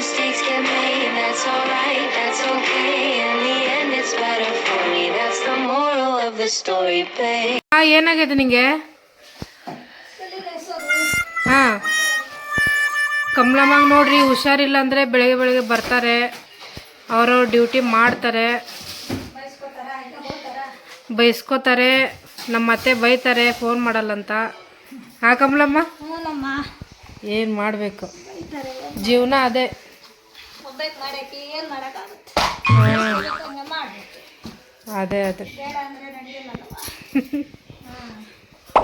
mistakes get made, that's alright, that's okay. In the end, it's better for me. That's the moral of the story, babe. ಆ ಏನಾಗಿದೆ ನಿಂಗೆ? ಹಾ ಕಮಲಮ್ಮಂಗೆ ನೋಡ್ರಿ ಹುಷಾರಿಲ್ಲ ಅಂದರೆ ಬೆಳಗ್ಗೆ ಬೆಳಗ್ಗೆ ಬರ್ತಾರೆ. ಅವರು ಡ್ಯೂಟಿ ಮಾಡ್ತಾರೆ. ಬೈಸ್ಕೋತಾರೆ. ನಮ್ಮ ಅತ್ತೆ ಬೈತಾರೆ ಫೋನ್ ಮಾಡಲ್ಲಂತ. ಹಾ ಕಮಲಮ್ಮ? ಏನು ಮಾಡಬೇಕು? ಜೀವನ ಅದೇ. ಮಾಡಕ್ಕೆ ಏನು ಮಾಡೋಕ್ಕಾಗುತ್ತೆ? ಹಾ, ಹಂಗೆ ಮಾಡ್ಬೇಕು. ಅದೇ ಅದೇ. ಬೇಡ ಅಂದರೆ ನಡೆಯಲ್ಲಲ್ವ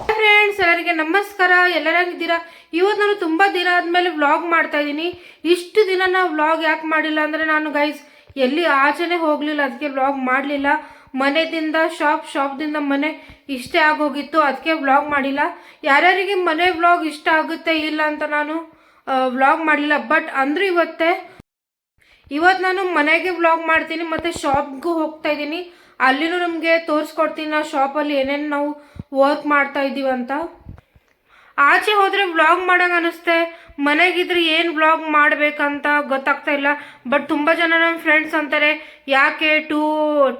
ಫ್ರೆಂಡ್ಸ್ ಎಲ್ಲರಿಗೆ ನಮಸ್ಕಾರ. ಎಲ್ಲರಾಗಿದ್ದೀರಾ ಇವತ್ತು ನಾನು ತುಂಬ ದಿನ ಆದಮೇಲೆ ವ್ಲಾಗ್ ಮಾಡ್ತಾ ಇದ್ದೀನಿ. ಇಷ್ಟು ದಿನ ನಾವು ವ್ಲಾಗ್ ಯಾಕೆ ಮಾಡಿಲ್ಲ ಅಂದರೆ ನಾನು ಗೈಸ್ ಎಲ್ಲಿ ಆಚೆನೆ ಹೋಗಲಿಲ್ಲ ಅದಕ್ಕೆ ವ್ಲಾಗ್ ಮಾಡಲಿಲ್ಲ. ಮನೆದಿಂದ ಶಾಪ್ ಶಾಪ್ದಿಂದ ಮನೆ ಇಷ್ಟೇ ಆಗೋಗಿತ್ತು. ಅದಕ್ಕೆ ವ್ಲಾಗ್ ಮಾಡಿಲ್ಲ. ಯಾರ್ಯಾರಿಗೆ ಮನೆ ವ್ಲಾಗ್ ಇಷ್ಟ ಆಗುತ್ತೆ ಇಲ್ಲ ಅಂತ ನಾನು ವ್ಲಾಗ್ ಮಾಡಲಿಲ್ಲ. ಬಟ್ ಅಂದರೂ ಇವತ್ತೇ ಇವತ್ತು ನಾನು ಮನೆಗೆ ವ್ಲಾಗ್ ಮಾಡ್ತೀನಿ, ಮತ್ತು ಶಾಪ್ಗೂ ಹೋಗ್ತಾ ಇದ್ದೀನಿ. ಅಲ್ಲಿನೂ ನಮಗೆ ತೋರಿಸ್ಕೊಡ್ತೀನಿ, ನಾವು ಶಾಪಲ್ಲಿ ಏನೇನು ನಾವು ವರ್ಕ್ ಮಾಡ್ತಾ ಇದ್ದೀವಿ ಅಂತ. ಆಚೆ ಹೋದರೆ ವ್ಲಾಗ್ ಮಾಡೋಂಗೆ ಅನಿಸ್ತೆ. ಮನೆಗಿದ್ರೆ ಏನು ವ್ಲಾಗ್ ಮಾಡಬೇಕಂತ ಗೊತ್ತಾಗ್ತಾ ಇಲ್ಲ. ಬಟ್ ತುಂಬ ಜನ ನಮ್ಮ ಫ್ರೆಂಡ್ಸ್ ಅಂತಾರೆ, ಯಾಕೆ ಟೂ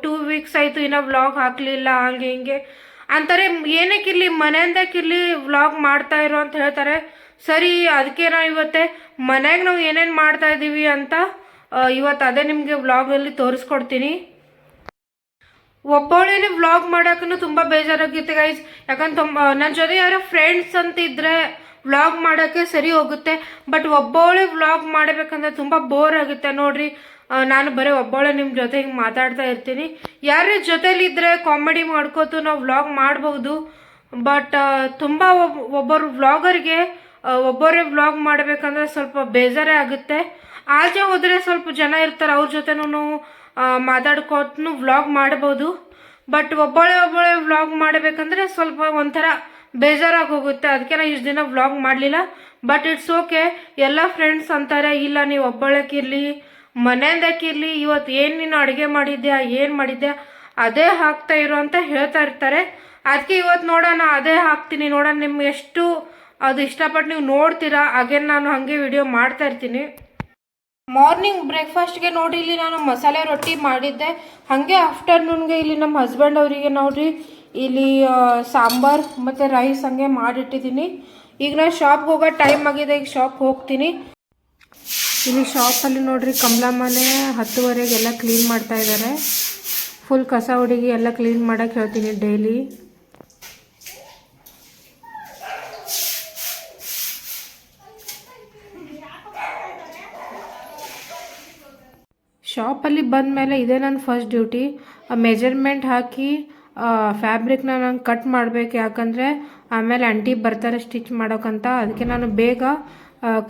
ಟೂ ವೀಕ್ಸ್ ಆಯಿತು ಇನ್ನೂ ವ್ಲಾಗ್ ಹಾಕಲಿಲ್ಲ, ಹಂಗೆ ಹಿಂಗೆ. ಅಂತಾರೆ ಏನಕ್ಕಿರಲಿ ಮನೆಯಿಂದಕ್ಕಿರಲಿ ವ್ಲಾಗ್ ಮಾಡ್ತಾ ಇರೋ ಅಂತ ಹೇಳ್ತಾರೆ. ಸರಿ ಅದಕ್ಕೆ ನಾವು ಇವತ್ತೆ. ಮನೆಗೆ ನಾವು ಏನೇನು ಮಾಡ್ತಾ ಇದ್ದೀವಿ ಅಂತ ಇವತ್ತು ಅದೇ ನಿಮಗೆ ವ್ಲಾಗಲ್ಲಿ ತೋರಿಸ್ಕೊಡ್ತೀನಿ. ಒಬ್ಬಳೇನೆ ವ್ಲಾಗ್ ಮಾಡೋಕ್ಕೂ ತುಂಬ ಬೇಜಾರಾಗಿತ್ತು ಗೈಸ್ ಯಾಕಂದ್ರೆ ತುಂಬ ನನ್ನ ಜೊತೆ ಯಾರೋ ಫ್ರೆಂಡ್ಸ್ ಅಂತ ಇದ್ದರೆ ವ್ಲಾಗ್ ಮಾಡೋಕ್ಕೆ ಸರಿ ಹೋಗುತ್ತೆ ಬಟ್ ಒಬ್ಬಳೇ ವ್ಲಾಗ್ ಮಾಡಬೇಕಂದ್ರೆ ತುಂಬ ಬೋರ್ ಆಗುತ್ತೆ. ನೋಡ್ರಿ ನಾನು ಬರೀ ಒಬ್ಬಳೆ ನಿಮ್ಮ ಜೊತೆ ಹಿಂಗೆ ಮಾತಾಡ್ತಾ ಇರ್ತೀನಿ. ಯಾರ ಜೊತೆಲಿದ್ದರೆ ಕಾಮಿಡಿ ಮಾಡ್ಕೋತು ನಾವು ವ್ಲಾಗ್ ಮಾಡ್ಬೋದು ಬಟ್ ತುಂಬ ಒಬ್ ಒಬ್ಬರು ವ್ಲಾಗರ್ಗೆ ಒಬ್ಬರೇ ವ್ಲಾಗ್ ಮಾಡಬೇಕಂದ್ರೆ ಸ್ವಲ್ಪ ಬೇಜಾರೇ ಆಗುತ್ತೆ. ಆಚೆ ಹೋದರೆ ಸ್ವಲ್ಪ ಜನ ಇರ್ತಾರೆ, ಅವ್ರ ಜೊತೆನೂ ಮಾತಾಡ್ಕೊತ್ನು ವ್ಲಾಗ್ ಮಾಡ್ಬೋದು. ಬಟ್ ಒಬ್ಬಳೆ ಒಬ್ಬಳೆ ವ್ಲಾಗ್ ಮಾಡಬೇಕಂದ್ರೆ ಸ್ವಲ್ಪ ಒಂಥರ ಬೇಜಾರಾಗಿ ಹೋಗುತ್ತೆ. ಅದಕ್ಕೆ ನಾ ಇಷ್ಟು ದಿನ ವ್ಲಾಗ್ ಮಾಡಲಿಲ್ಲ. ಬಟ್ ಇಟ್ಸ್ ಓಕೆ ಎಲ್ಲ ಫ್ರೆಂಡ್ಸ್ ಅಂತಾರೆ, ಇಲ್ಲ ನೀವು ಒಬ್ಬಳಕ್ಕಿರಲಿ ಮನೆಯಿಂದಕ್ಕಿರಲಿ ಇವತ್ತು ಏನು ನೀನು ಅಡುಗೆ ಮಾಡಿದ್ಯಾ, ಏನು ಮಾಡಿದ್ಯಾ, ಅದೇ ಹಾಕ್ತಾ ಇರೋ ಅಂತ ಹೇಳ್ತಾ ಇರ್ತಾರೆ. ಅದಕ್ಕೆ ಇವತ್ತು ನೋಡೋಣ, ಅದೇ ಹಾಕ್ತೀನಿ. ನೋಡೋಣ, ನಿಮ್ಗೆ ಎಷ್ಟು ಅದು ಇಷ್ಟಪಟ್ಟು ನೀವು ನೋಡ್ತೀರಾ ಅಗೇನ್ ನಾನು ಹಾಗೆ ವಿಡಿಯೋ ಮಾಡ್ತಾ ಇರ್ತೀನಿ. ಮಾರ್ನಿಂಗ್ ಬ್ರೇಕ್ಫಾಸ್ಟ್ಗೆ ನೋಡಿ ಇಲ್ಲಿ ನಾನು ಮಸಾಲೆ ರೊಟ್ಟಿ ಮಾಡಿದ್ದೆ. ಹಾಗೆ ಆಫ್ಟರ್ನೂನ್ಗೆ ಇಲ್ಲಿ ನಮ್ಮ ಹಸ್ಬೆಂಡ್ ಅವರಿಗೆ ನೋಡಿರಿ ಇಲ್ಲಿ ಸಾಂಬಾರ್ ಮತ್ತು ರೈಸ್ ಹಂಗೆ ಮಾಡಿಟ್ಟಿದ್ದೀನಿ. ಈಗ ನಾನು ಶಾಪ್ಗೆ ಹೋಗೋ ಟೈಮ್ ಆಗಿದೆ, ಈಗ ಶಾಪ್ ಹೋಗ್ತೀನಿ. ಇಲ್ಲಿ ಶಾಪಲ್ಲಿ ನೋಡ್ರಿ ಮನೆ ಹತ್ತುವರೆಗೆಲ್ಲ ಕ್ಲೀನ್ ಮಾಡ್ತಾ ಇದ್ದಾರೆ. ಫುಲ್ ಕಸ ಹುಡುಗಿ ಎಲ್ಲ ಕ್ಲೀನ್ ಮಾಡೋಕ್ಕೆ ಹೇಳ್ತೀನಿ ಡೈಲಿ ಶಾಪಲ್ಲಿ ಬಂದ ಮೇಲೆ ಇದೇ ನನ್ನ ಫಸ್ಟ್ ಡ್ಯೂಟಿ ಮೆಜರ್ಮೆಂಟ್ ಹಾಕಿ ಫ್ಯಾಬ್ರಿಕ್ನ ನಾನು ಕಟ್ ಮಾಡಬೇಕು. ಯಾಕಂದರೆ ಆಮೇಲೆ ಅಂಟಿ ಬರ್ತಾರೆ ಸ್ಟಿಚ್ ಮಾಡೋಕ್ಕಂತ ಅದಕ್ಕೆ ನಾನು ಬೇಗ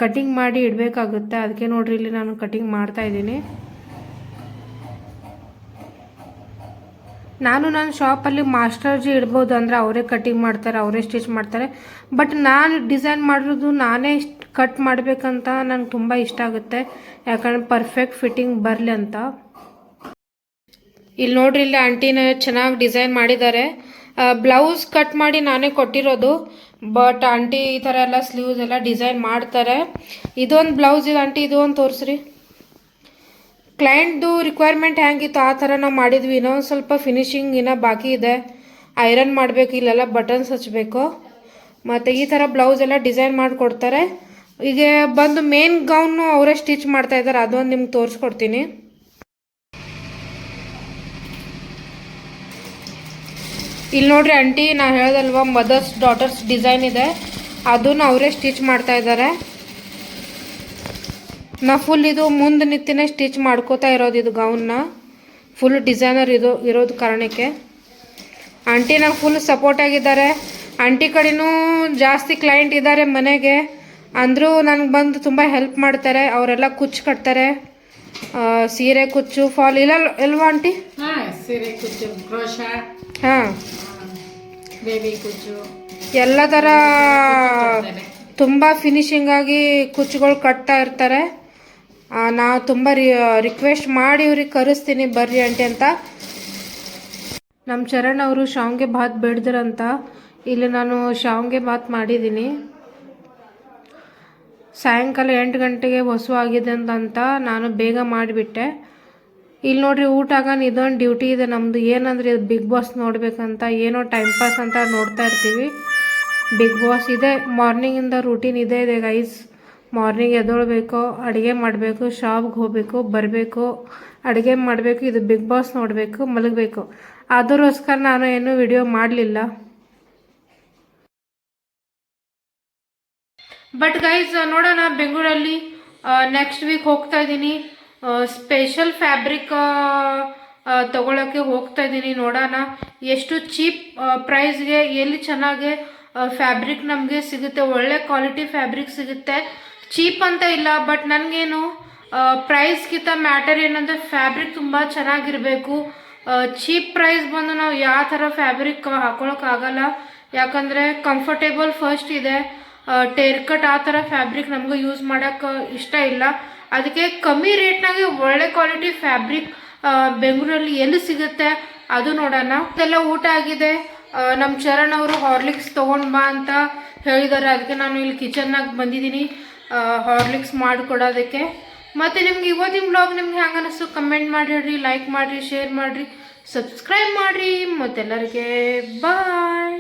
ಕಟಿಂಗ್ ಮಾಡಿ ಇಡಬೇಕಾಗುತ್ತೆ. ಅದಕ್ಕೆ ನೋಡಿರಿ, ಇಲ್ಲಿ ನಾನು ಕಟಿಂಗ್ ಮಾಡ್ತಾ ಇದ್ದೀನಿ. ನಾನು ನನ್ನ ಶಾಪಲ್ಲಿ ಮಾಸ್ಟರ್ಜಿ ಇಡ್ಬೋದು ಅಂದರೆ ಅವರೇ ಕಟಿಂಗ್ ಮಾಡ್ತಾರೆ, ಅವರೇ ಸ್ಟಿಚ್ ಮಾಡ್ತಾರೆ. ಬಟ್ ನಾನು ಡಿಸೈನ್ ಮಾಡಿರೋದು ನಾನೇ ಕಟ್ ಮಾಡಬೇಕಂತ ನನಗೆ ತುಂಬ ಇಷ್ಟ ಆಗುತ್ತೆ. ಯಾಕಂದ್ರೆ ಪರ್ಫೆಕ್ಟ್ ಫಿಟ್ಟಿಂಗ್ ಬರಲಿ ಅಂತ. ಇಲ್ಲಿ ನೋಡ್ರಿ, ಇಲ್ಲಿ ಆಂಟಿನ ಚೆನ್ನಾಗಿ ಡಿಸೈನ್ ಮಾಡಿದ್ದಾರೆ. ಬ್ಲೌಸ್ ಕಟ್ ಮಾಡಿ ನಾನೇ ಕೊಟ್ಟಿರೋದು. ಬಟ್ ಆಂಟಿ ಈ ಥರ ಎಲ್ಲ ಸ್ಲೀವ್ಸ್ ಎಲ್ಲ ಡಿಸೈನ್ ಮಾಡ್ತಾರೆ. ಇದೊಂದು ಬ್ಲೌಸ್ ಇದೆ ಆಂಟಿ ಇದು ಒಂದು ತೋರಿಸ್ರಿ. ಕ್ಲೈಂಟ್ದು ರಿಕ್ವೈರ್ಮೆಂಟ್ ಹೆಂಗಿತ್ತು ಆ ಥರ ನಾವು ಮಾಡಿದ್ವಿ. ಇನ್ನೊಂದು ಸ್ವಲ್ಪ ಫಿನಿಶಿಂಗ್ ಇನ್ನೂ ಬಾಕಿ ಇದೆ. ಐರನ್ ಮಾಡಬೇಕು, ಇಲ್ಲೆಲ್ಲ ಬಟನ್ಸ್ ಹಚ್ಚಬೇಕು ಮತ್ತು ಈ ಥರ ಬ್ಲೌಸ್ ಎಲ್ಲ ಡಿಸೈನ್ ಮಾಡಿಕೊಡ್ತಾರೆ. ಈಗ ಬಂದು ಮೇನ್ ಗೌನು ಅವರೇ ಸ್ಟಿಚ್ ಮಾಡ್ತಾ ಇದ್ದಾರೆ ಅದೊಂದು ನಿಮ್ಗೆ ತೋರಿಸ್ಕೊಡ್ತೀನಿ. ಇಲ್ಲಿ ನೋಡ್ರಿ ಆಂಟಿ ನಾನು ಹೇಳ್ದಲ್ವ ಮದರ್ಸ್ ಡಾಟರ್ಸ್ ಡಿಸೈನ್ ಇದೆ. ಅದನ್ನು ಅವರೇ ಸ್ಟಿಚ್ ಮಾಡ್ತಾ ಇದ್ದಾರೆ ನಾ ಫುಲ್ ಇದು ಮುಂದೆ ನಿಂತಿನೇ ಸ್ಟಿಚ್ ಮಾಡ್ಕೋತಾ ಇರೋದು ಇದು ಗೌನ್ನ ಫುಲ್ ಡಿಸೈನರ್ ಇದು ಇರೋದು ಕಾರಣಕ್ಕೆ. ಆಂಟಿ ನಂಗೆ ಫುಲ್ ಸಪೋರ್ಟ್ ಆಗಿದ್ದಾರೆ. ಆಂಟಿ ಕಡೆನೂ ಜಾಸ್ತಿ ಕ್ಲೈಂಟ್ ಇದ್ದಾರೆ ಮನೆಗೆ. ಅಂದರೂ ನನಗೆ ಬಂದು ತುಂಬ ಹೆಲ್ಪ್ ಮಾಡ್ತಾರೆ. ಅವರೆಲ್ಲ ಕುಚ್ಚು ಕಟ್ತಾರೆ. ಸೀರೆ ಕುಚ್ಚು ಫಾಲ್ ಇಲ್ಲ ಇಲ್ವಾ ಆಂಟಿ ಹಾ ಸೀರೆ ಕುಚ್ಚು ಹಾಂ. ಬೇಬಿ ಕುಚ್ಚು. ಎಲ್ಲ ಥರ ತುಂಬ ಫಿನಿಶಿಂಗ್ ಆಗಿ ಕುಚ್ಚುಗಳು ಕಟ್ತಾ ಇರ್ತಾರೆ. ಆ, ನಾ ತುಂಬ ರಿ ರಿಕ್ವೆಸ್ಟ್ ಮಾಡಿ ಇವ್ರಿಗೆ ಕರೆಸ್ತೀನಿ ಬರ್ರಿ ಅಂಟಿ ಅಂತ. ನಮ್ಮ ಚರಣ್ ಅವರು ಶಾವ್ಗೆ ಭಾತ್ ಬೆಳೆದ್ರಂತ ಇಲ್ಲಿ ನಾನು ಶಾವ್ಗೆ ಭಾತ್ ಮಾಡಿದ್ದೀನಿ. ಸಾಯಂಕಾಲ ಎಂಟು ಗಂಟೆಗೆ ಹೊಸು ಆಗಿದೆ ಅಂತ ನಾನು ಬೇಗ ಮಾಡಿಬಿಟ್ಟೆ. ಇಲ್ಲಿ ನೋಡ್ರಿ ಊಟ ಆಗೋಣ ಇದೊಂದು ಡ್ಯೂಟಿ ಇದೆ ನಮ್ಮದು ಏನಂದ್ರೆ ಇದು ಬಿಗ್ ಬಾಸ್ ನೋಡಬೇಕಂತ ಏನೋ ಟೈಮ್ ಪಾಸ್ ಅಂತ ನೋಡ್ತಾ ಇರ್ತೀವಿ. ಬಿಗ್ ಬಾಸ್ ಇದೆ ಮಾರ್ನಿಂಗಿಂದ ರೂಟೀನ್ ಇದೆ ಇದೆ ಗೈಸ್ ಮಾರ್ನಿಂಗ್ ಎದ್ದೊಳ್ಬೇಕು, ಅಡುಗೆ ಮಾಡಬೇಕು ಶಾಪ್ಗೆ ಹೋಗಬೇಕು, ಬರಬೇಕು, ಅಡುಗೆ ಮಾಡಬೇಕು, ಇದು ಬಿಗ್ ಬಾಸ್ ನೋಡಬೇಕು, ಮಲಗಬೇಕು. ಅದರೋಸ್ಕರ ನಾನು ಏನೂ ವಿಡಿಯೋ ಮಾಡಲಿಲ್ಲ. ಬಟ್ ಗೈಸ್ ನೋಡೋಣ ಬೆಂಗಳೂರಲ್ಲಿ ನೆಕ್ಸ್ಟ್ ವೀಕ್ ಹೋಗ್ತಾ ಇದ್ದೀನಿ. ಸ್ಪೆಷಲ್ ಫ್ಯಾಬ್ರಿಕ್ ತಗೊಳ್ಳೋಕ್ಕೆ ಹೋಗ್ತಾ ಇದ್ದೀನಿ ನೋಡೋಣ. ಎಷ್ಟು ಚೀಪ್ ಪ್ರೈಸ್ಗೆ ಎಲ್ಲಿ ಚೆನ್ನಾಗಿ ಫ್ಯಾಬ್ರಿಕ್ ನಮಗೆ ಸಿಗುತ್ತೆ, ಒಳ್ಳೆ ಕ್ವಾಲಿಟಿ ಫ್ಯಾಬ್ರಿಕ್ ಸಿಗುತ್ತೆ. ಚೀಪ್ ಅಂತ ಇಲ್ಲ ಬಟ್ ನನಗೇನು ಪ್ರೈಸ್ಗಿಂತ ಮ್ಯಾಟರ್ ಏನಂದರೆ ಫ್ಯಾಬ್ರಿಕ್ ತುಂಬ ಚೆನ್ನಾಗಿರಬೇಕು. ಚೀಪ್ ಪ್ರೈಸ್ ಬಂದು ನಾವು ಯಾವ ಥರ ಫ್ಯಾಬ್ರಿಕ್ ಹಾಕೊಳಕ್ಕಾಗಲ್ಲ ಯಾಕಂದರೆ ಕಂಫರ್ಟೇಬಲ್ ಫಸ್ಟ್ ಇದೆ. ಟೇರ್ ಕಟ್ ಆ ಥರ ಫ್ಯಾಬ್ರಿಕ್ ನಮಗೆ ಯೂಸ್ ಮಾಡೋಕ್ಕೆ ಇಷ್ಟ ಇಲ್ಲ. ಅದಕ್ಕೆ ಕಮ್ಮಿ ರೇಟ್ನಾಗೆ ಒಳ್ಳೆ ಕ್ವಾಲಿಟಿ ಫ್ಯಾಬ್ರಿಕ್ ಬೆಂಗಳೂರಲ್ಲಿ ಎಲ್ಲಿ ಸಿಗುತ್ತೆ ಅದು ನೋಡೋಣ. ಇದೆಲ್ಲ ಊಟ ಆಗಿದೆ. ನಮ್ಮ ಚರಣ್ ಅವರು ಹಾರ್ಲಿಕ್ಸ್ ತೊಗೊಂಡು ಬಾ ಅಂತ ಹೇಳಿದ್ದಾರೆ ಅದಕ್ಕೆ ನಾನು ಇಲ್ಲಿ ಕಿಚನ್ನಾಗ ಬಂದಿದ್ದೀನಿ. ಹಾರ್ಲಿಕ್ಸ್ ಮಾಡಿಕೊಡೋದಕ್ಕೆ. ಮತ್ತು ನಿಮ್ಗೆ ಇವತ್ತಿನ ಬ್ಲಾಗ್ ನಿಮ್ಗೆ ಹೆಂಗೆ ಅನ್ನಿಸ್ತು ಕಮೆಂಟ್ ಮಾಡಿ ಹೇಳ್ರಿ ಲೈಕ್ ಮಾಡಿರಿ ಶೇರ್ ಮಾಡಿರಿ ಸಬ್ಸ್ಕ್ರೈಬ್ ಮಾಡಿರಿ. ಮತ್ತೆಲ್ಲರಿಗೆ ಬಾಯ್